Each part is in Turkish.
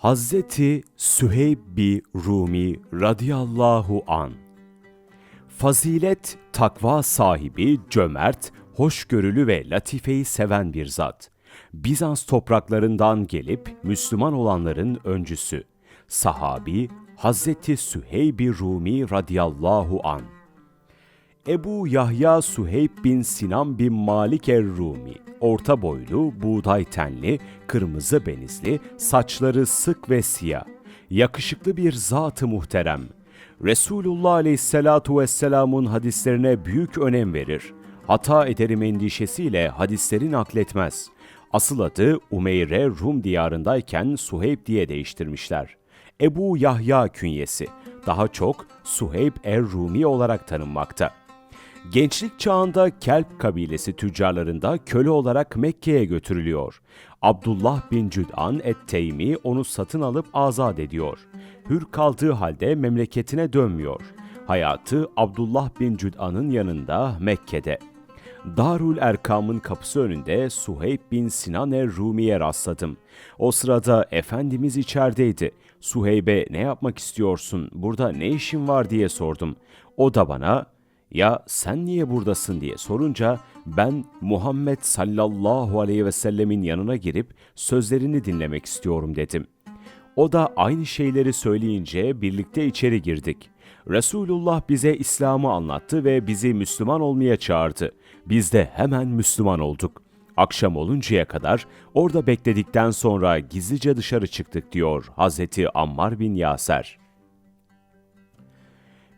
Hazreti Süheyb bi Rumi radıyallahu an. Fazilet, takva sahibi, cömert, hoşgörülü ve latifeyi seven bir zat. Bizans topraklarından gelip Müslüman olanların öncüsü. Sahabi Hazreti Süheyb-i Rumi radıyallahu an. Ebu Yahya Suheyb bin Sinan bin Malik er-Rumi, orta boylu, buğday tenli, kırmızı benizli, saçları sık ve siyah, yakışıklı bir zat-ı muhterem. Resulullah aleyhissalatu vesselamın hadislerine büyük önem verir. Hata ederim endişesiyle hadisleri nakletmez. Asıl adı Umeyre Rum diyarındayken Suheyb diye değiştirmişler. Ebu Yahya künyesi, daha çok Suheyb er-Rumi olarak tanınmakta. Gençlik çağında Kelp kabilesi tüccarlarında köle olarak Mekke'ye götürülüyor. Abdullah bin Cüd'an et-Teymi onu satın alıp azat ediyor. Hür kaldığı halde memleketine dönmüyor. Hayatı Abdullah bin Cüd'an'ın yanında Mekke'de. Darul Erkam'ın kapısı önünde Suheyb bin Sinan er-Rumi'ye rastladım. O sırada Efendimiz içerideydi. Suheyb'e ne yapmak istiyorsun, burada ne işin var diye sordum. O da bana, ya sen niye buradasın diye sorunca ben Muhammed sallallahu aleyhi ve sellemin yanına girip sözlerini dinlemek istiyorum dedim. O da aynı şeyleri söyleyince birlikte içeri girdik. Resulullah bize İslam'ı anlattı ve bizi Müslüman olmaya çağırdı. Biz de hemen Müslüman olduk. Akşam oluncaya kadar orada bekledikten sonra gizlice dışarı çıktık diyor Hazreti Ammar bin Yaser.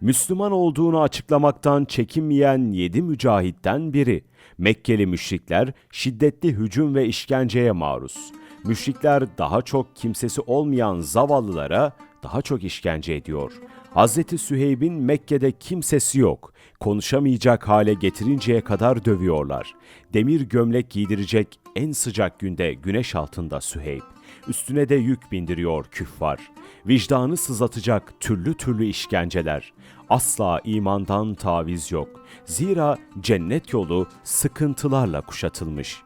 Müslüman olduğunu açıklamaktan çekinmeyen yedi mücahitten biri. Mekkeli müşrikler şiddetli hücum ve işkenceye maruz. Müşrikler daha çok kimsesi olmayan zavallılara daha çok işkence ediyor. Hazreti Süheyb'in Mekke'de kimsesi yok. Konuşamayacak hale getirinceye kadar dövüyorlar. Demir gömlek giydirecek en sıcak günde güneş altında Süheyb. Üstüne de yük bindiriyor küffar. Vicdanı sızlatacak türlü türlü işkenceler. Asla imandan taviz yok. Zira cennet yolu sıkıntılarla kuşatılmış.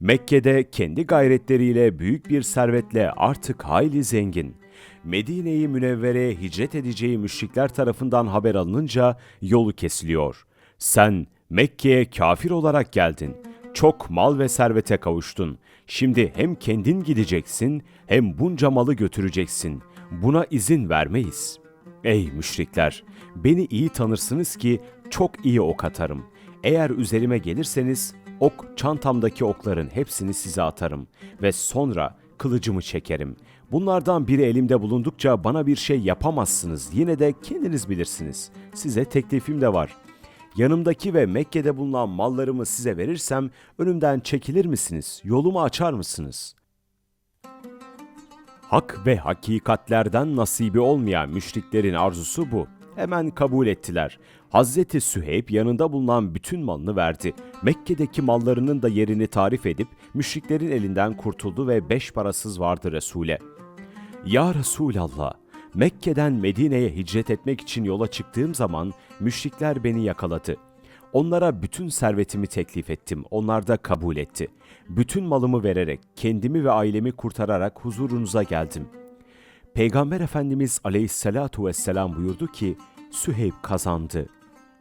Mekke'de kendi gayretleriyle büyük bir servetle artık hayli zengin. Medine-i Münevvere'ye hicret edeceği müşrikler tarafından haber alınınca yolu kesiliyor. Sen Mekke'ye kafir olarak geldin. Çok mal ve servete kavuştun. Şimdi hem kendin gideceksin hem bunca malı götüreceksin. Buna izin vermeyiz. Ey müşrikler! Beni iyi tanırsınız ki çok iyi ok atarım. Eğer üzerime gelirseniz ok çantamdaki okların hepsini size atarım ve sonra kılıcımı çekerim. Bunlardan biri elimde bulundukça bana bir şey yapamazsınız. Yine de kendiniz bilirsiniz. Size teklifim de var. Yanımdaki ve Mekke'de bulunan mallarımı size verirsem önümden çekilir misiniz? Yolumu açar mısınız? Hak ve hakikatlerden nasibi olmayan müşriklerin arzusu bu. Hemen kabul ettiler. Hazreti Süheyb yanında bulunan bütün malını verdi. Mekke'deki mallarının da yerini tarif edip müşriklerin elinden kurtuldu ve beş parasız vardı Resul'e. Ya Resulallah, Mekke'den Medine'ye hicret etmek için yola çıktığım zaman müşrikler beni yakaladı. Onlara bütün servetimi teklif ettim. Onlar da kabul etti. Bütün malımı vererek, kendimi ve ailemi kurtararak huzurunuza geldim. Peygamber Efendimiz aleyhissalatu vesselam buyurdu ki, Süheyb kazandı.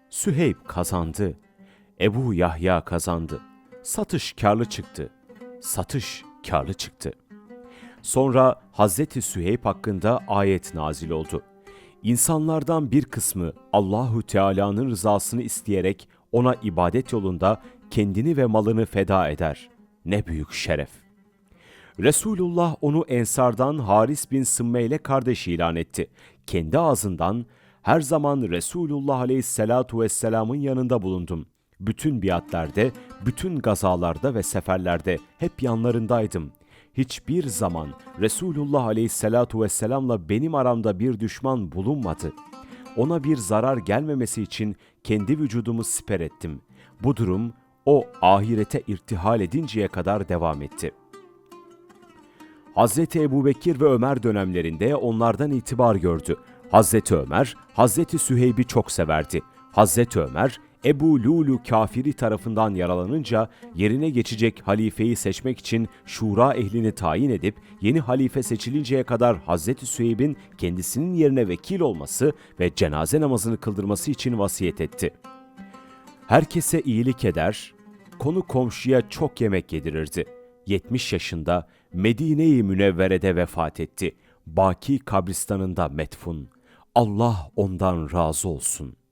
Süheyb kazandı. Ebu Yahya kazandı. Satış karlı çıktı. Satış karlı çıktı. Sonra Hazreti Süheyb hakkında ayet nazil oldu. İnsanlardan bir kısmı Allahu Teala'nın rızasını isteyerek ona ibadet yolunda kendini ve malını feda eder. Ne büyük şeref. Resulullah onu Ensardan Haris bin Sımme ile kardeş ilan etti. Kendi ağzından her zaman Resulullah aleyhissalatu vesselamın yanında bulundum. Bütün biatlerde, bütün gazalarda ve seferlerde hep yanlarındaydım. Hiçbir zaman Resulullah aleyhissalatu vesselamla benim aramda bir düşman bulunmadı. Ona bir zarar gelmemesi için kendi vücudumu siper ettim. Bu durum o ahirete irtihal edinceye kadar devam etti. Hazreti Ebubekir ve Ömer dönemlerinde onlardan itibar gördü. Hazreti Ömer, Hazreti Süheyb'i çok severdi. Hazreti Ömer, Ebu Lulu kafiri tarafından yaralanınca yerine geçecek halifeyi seçmek için şura ehlini tayin edip yeni halife seçilinceye kadar Hazreti Süheyb'in kendisinin yerine vekil olması ve cenaze namazını kıldırması için vasiyet etti. Herkese iyilik eder, konu komşuya çok yemek yedirirdi. 70 yaşında Medine-i Münevvere'de vefat etti. Baki kabristanında metfun. Allah ondan razı olsun.''